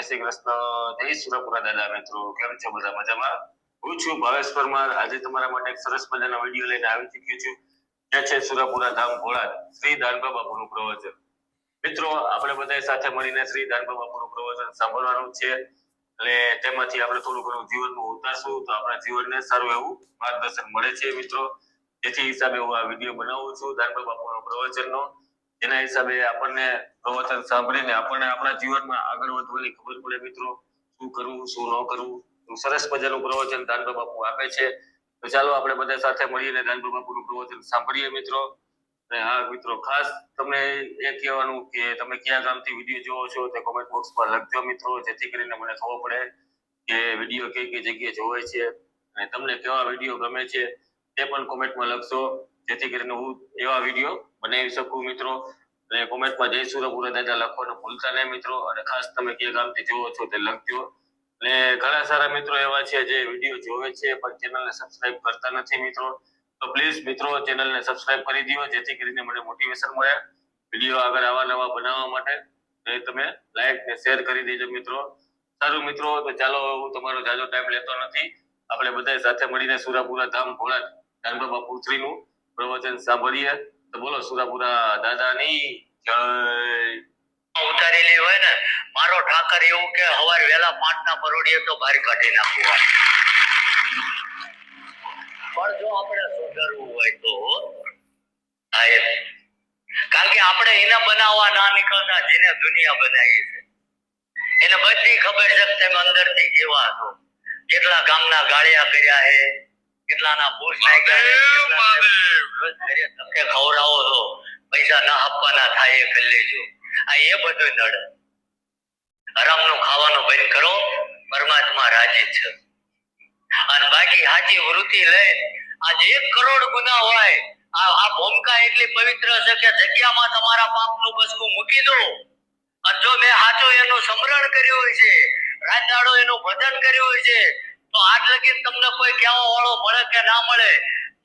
જય શ્રી કૃષ્ણ સુરપુરા દાદા મિત્રો, કેમ છો બધા મજામાં? હું છું ભાવેશ પરમાર. આજે તમારા માટે એક સરસ મજાનો વીડિયો લઈને આવી ચૂક્યો છું. જે છે સુરપુરા ધામ ભોળા શ્રી દાનબા બાપુનું પ્રવચન. મિત્રો, આપણે બધા સાથે મળીને શ્રી દાનબા બાપુનું પ્રવચન સાંભળવાનું છે. એટલે તેમાંથી આપણે થોડું ઘણું જીવનમાં ઉતારશું, તો આપણા જીવનને સારું એવું માર્ગદર્શન મળે છે, મિત્રો. જેથી હિસાબે હું આ વીડિયો બનાવું છું દાનબા બાપુના પ્રવચનનો. એના હિસાબે આપણને પ્રવચન સાંભળીને આપણને આપણા જીવનમાં આગળ વધવાની ખબર પડે મિત્રો. શું કરવું, શું ન કરવું? સરસ મજાનું પ્રવચન દાનબા બાપુ આપે છે. તો ચાલો આપણે બધા સાથે મળીને દાનબા બાપુનું પ્રવચન સાંભળીએ મિત્રો. અને હા, મિત્રો, ખાસ તમને એ કહેવાનું કે તમે કયા ગામથી વીડિયો જોવો છો તે કોમેન્ટ બોક્સમાં લખજો મિત્રો, જેથી કરીને મને ખબર પડે કે વીડિયો કઈ કઈ જગ્યાએ જોવાય છે. અને તમને કેવા વીડિયો ગમે છે તે પણ કોમેન્ટમાં લખશો. જેથી કરીને હું એવા વીડિયો બનાવી શકું મિત્રો? અને કોમેન્ટમાં જય સુરપુરા દાદા લખવાનું ભૂલતા નહીં મિત્રો. અને ખાસ તમે કયા ગામથી જોવો છો તે લખજો. અને ઘણા સારા મિત્રો એવા છે જે વીડિયો જોવે છે, પણ ચેનલને સબસ્ક્રાઇબ કરતા નથી મિત્રો. તો પ્લીઝ મિત્રો ચેનલને સબસ્ક્રાઇબ કરી દો, જેથી કરીને મને મોટિવેશન મળે વીડિયો આગળ આવા નવા બનાવવા માટે. તમે લાઈક ને શેર કરી દેજો મિત્રો. સારું મિત્રો, તો ચાલો હું તમારો જાજો ટાઈમ લેતો નથી. આપણે બધા સાથે મળીને સુરાપુરા ધામ ભોળા ધાનબાબા પુત્રીનું પ્રવચન સાંભળીએ. તો બોલો સુરાપુરા દાદાની જય. ઉતારેલી હોય ને મારો ઠાકર એવું કે હવાર વેલા પાંચ ના પરોડીએ તો બહાર કાઢી નાખવું પણ જો આપણે સુધરવું હોય તો કારણ કે આપણે એને બનાવવા ના નીકળતા જેને દુનિયા બનાવી છે. એને બધી ખબર છે તેમ તમે અંદરથી કેવા છો. કેટલા ગામના ગાળિયા કર્યા છે કેટલાના ભૂસ નાખ્યા છે, કેટલાને રોજ ઘરે ધક્કે ખવડાવો છો પૈસા ના આપવાના થાય એ કરી લેજો. આ એ બધું નડ. હરામનું ખાવાનું બંધ કરો, પરમાત્મા રાજી છે. અને બાકી સાચી વૃત્તિ લઈ આજે એક કરોડ ગુના હોય, આ આ ભૂમિકા એટલી પવિત્ર છે કે જગ્યામાં તમારા પાપનું બસકું મૂકી દો. અને જો મેં સાચો એનું સ્મરણ કર્યું હોય છે રાત એનું ભજન કર્યું હોય છે, તો આજ લગી તમને કોઈ કહેવા વાળો મળે કે ના મળે?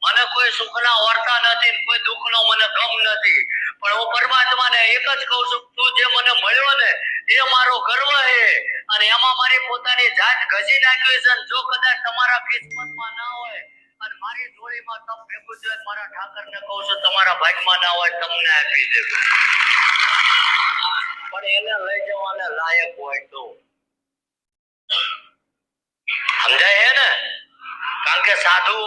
મને કોઈ સુખના વાર્તા નથી કોઈ કોઈ દુઃખનો મને ગમ નથી. પણ હું પરમાત્માને એક જ કહું છું તું જે મને મળ્યો ને, એ મારો ગર્વ છે. અને એમાં મારી પોતાની જાત ઘસી નાખી છે જો કદાચ તમારા કિસ્મતમાં ના હોય, અને મારી જોડીમાં તમ ભેગું છે મારા ઠાકરને કહું છું, તમારા ભાગમાં ના હોય તમને આપી દેવું પણ એને લઈ જવાને લાયક હોય તો. સમજાય છે ને? કારણ કે સાધુ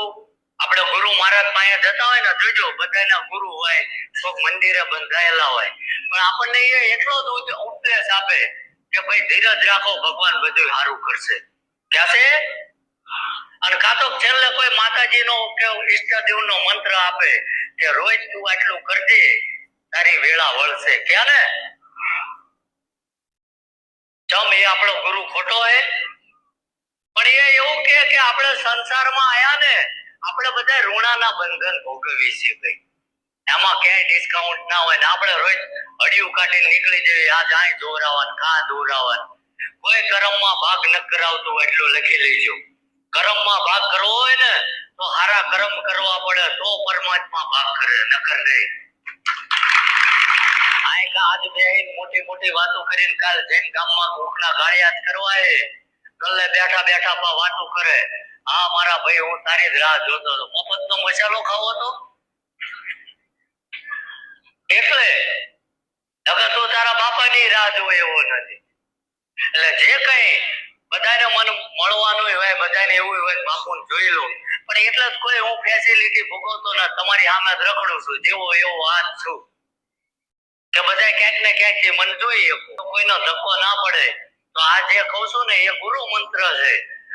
આપણે ગુરુ મહારાજ પાસે જતા હોય ને, જોજો, બધાના ગુરુ હોય કોઈક મંદિરે બંધાયેલા હોય. પણ આપણને એ એટલો જ ઉપદેશ આપે કે ભાઈ, ધીરજ રાખો, ભગવાન બધું સારું કરશે. ક્યાંશે અને કાં તો છેલ્લે કોઈ માતાજીનો કે ઈષ્ટદેવનો મંત્ર આપે કે રોજ તું આટલું કરજે, તારી વેળા વળશે. ક્યાં ને? ચમ એ આપણો ગુરુ ખોટો હે. પણ એ એવું કે આપણે સંસારમાં આયા ને આપણે બધા ઋણાના બંધન ભોગવીએ છીએ ભાઈ. એમાં ક્યાંય ડિસ્કાઉન્ટ ના હોય ને આપણે રોજ અડિયું કાઢીને નીકળી જઈએ. આ જાય દોરાવાન, કા દોરાવાન? કોઈ કર્મમાં ભાગ ન કરાવતું એટલું લખી લેજો. કર્મમાં ભાગ કરવો હોય ને, તો હારા કર્મ કરવા પડે, તો પરમાત્મા ભાગ કરે ન કરે આજ બે મોટી મોટી વાતો કરીને કાલ જૈન ગામમાં કોકના ગાળિયા કરવા ગલ્લે બેઠા બેઠા પા વાતો કરે. હા, મારા ભાઈ, હું તારી જ રાહ જોતો હતો. મફતનો મસાલો ખાવો તો એટલે? નકર તું તારા બાપાની રાહ જોવે એવો નથી. એટલે જે કઈ બધાને મન મળવાનું હોય, બધાને એવું હોય બાપુ જોઈ લો. પણ એટલે જ કોઈ હું ફેસિલિટી ભોગવતો ના, તમારી સામે જ રખડું છું, જેવો એવો હાથ છું. કે બધા ક્યાંક ને ક્યાંક મન જોઈએ કોઈનો ધક્કો ના પડે. તો આ જે કહું છું ને, એ ગુરુ મંત્ર છે.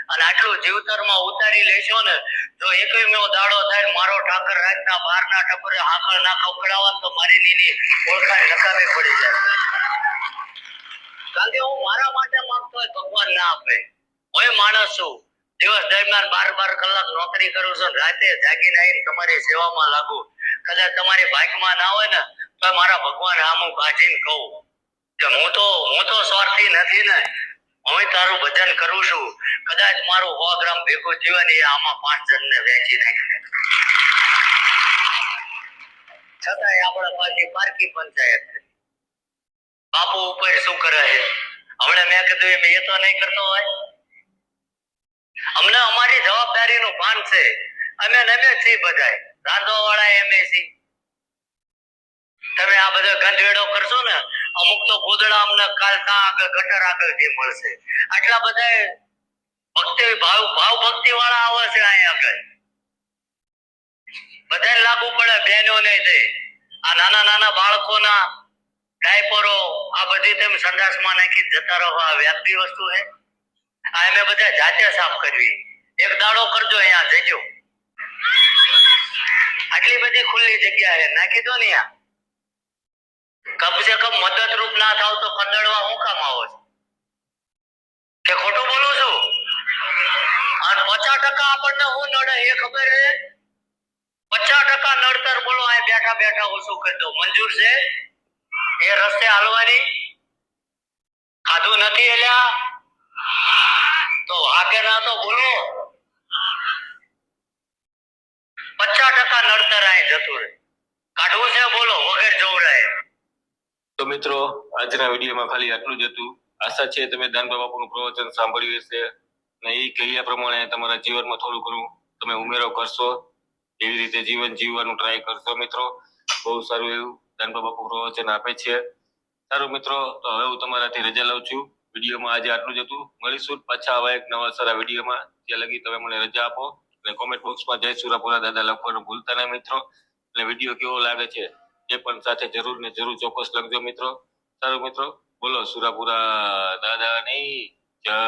અને આટલું જીવતરમાં ઉતારી લેશો ને તો એકવીમો દાડો થાય મારો ઠાકર રાતના બારના ટપરે આંકળ ના ખવડાવવા તો મારી નીની ઓળખાણ નકામી પડી જાય. કારણ કે હું મારા માટે માંગતો હોય, ભગવાન ના આપે. હું માણસ છું દિવસ દરમિયાન બાર બાર કલાક નોકરી કરું છું રાતે જાગીને આવીને તમારી સેવામાં લાગુ. કદાચ તમારી ભાગમાં ના હોય ને, તો મારા ભગવાન આમ હું કાઢીને કહું. કે હું તો હું તો સ્વાર્થી નથી ને. હું તારું ભજન કરું છું. કદાચ મારું સો ગ્રામ ભેગું થયું ને આમાં પાંચ જણને વેચી નાખીને છતાંય આપણે પાછી પારકી પંચાયત બાપુ ઉપર શું કરે છે? હમણાં મેં કીધું એમ, એ તો નહીં કરતો હોય. અમને અમારી જવાબદારીનું ભાન છે. અમે નમે છીએ બધાય. રાંધવા વાળા એમે છીએ. તમે આ બધો ગંધવેડો કરશો ને અમુક તો ગોદડા અમને કાલતા આગળ, ગટર આગળ જે મળશે. આટલા બધા ભક્તિ, ભાવ ભાવ ભક્તિ વાળા આવે છે અહીંયા આગળ. બધાને લાગુ પડે, બહેનો ને તે. આ નાના નાના બાળકોના ડાયપરો, આ બધી તેમ સંડાસમાં નાખી જતા રહો, આ વ્યાજબી વસ્તુ છે. આ અમે બધા જાતે સાફ કરવી એક દાડો કરજો અહીંયા, જજો. આટલી બધી ખુલ્લી જગ્યા છે. નાખી દો ને યા કમ સે કમ મદદરૂપ ના થાવ તો કંદડવા હું કામ આવો છો? કે ખોટું બોલું છું? અને પચાસ ટકા આપણને હું નડે એ ખબર છે પચાસ ટકા નડતર બોલો, આ બેઠા બેઠા ઓછું કરી દો મંજૂર છે? એ રસ્તે હાલવાની? ખાધું નથી એલ્યા? તો વાગે ના તો બોલો. પચાસ ટકા નડતર આ જતું રહે. કાઢવું છે બોલો. તો મિત્રો, આજના વિડીયોમાં ખાલી આટલું જ હતું. આશા છે તમે દાનબા બાપુનું પ્રવચન સાંભળ્યું હશે અને એ કહ્યા પ્રમાણે તમારા જીવનમાં થોડું ઘણું તમે ઉમેરો કરશો. એવી રીતે જીવન જીવવાનું ટ્રાય કરશો મિત્રો. બહુ સારું એવું દાનબા બાપુ પ્રવચન આપે છે. સારું મિત્રો, તો હવે હું તમારાથી રજા લઉં છું. વિડીયોમાં આજે આટલું જ હતું. મળીશું પાછા આવા એક નવા સારા વિડીયોમાં. ત્યાં લગી તમે મને રજા આપો. અને કોમેન્ટ બોક્સમાં જય સુરાપુરા દાદા લખવાનું ભૂલતા નહીં મિત્રો. અને વીડિયો કેવો લાગે છે? એ પણ સાથે જરૂર ને જરૂર ચોક્કસ લખજો મિત્રો. સારું મિત્રો, બોલો સુરાપુરા દાદાની જય.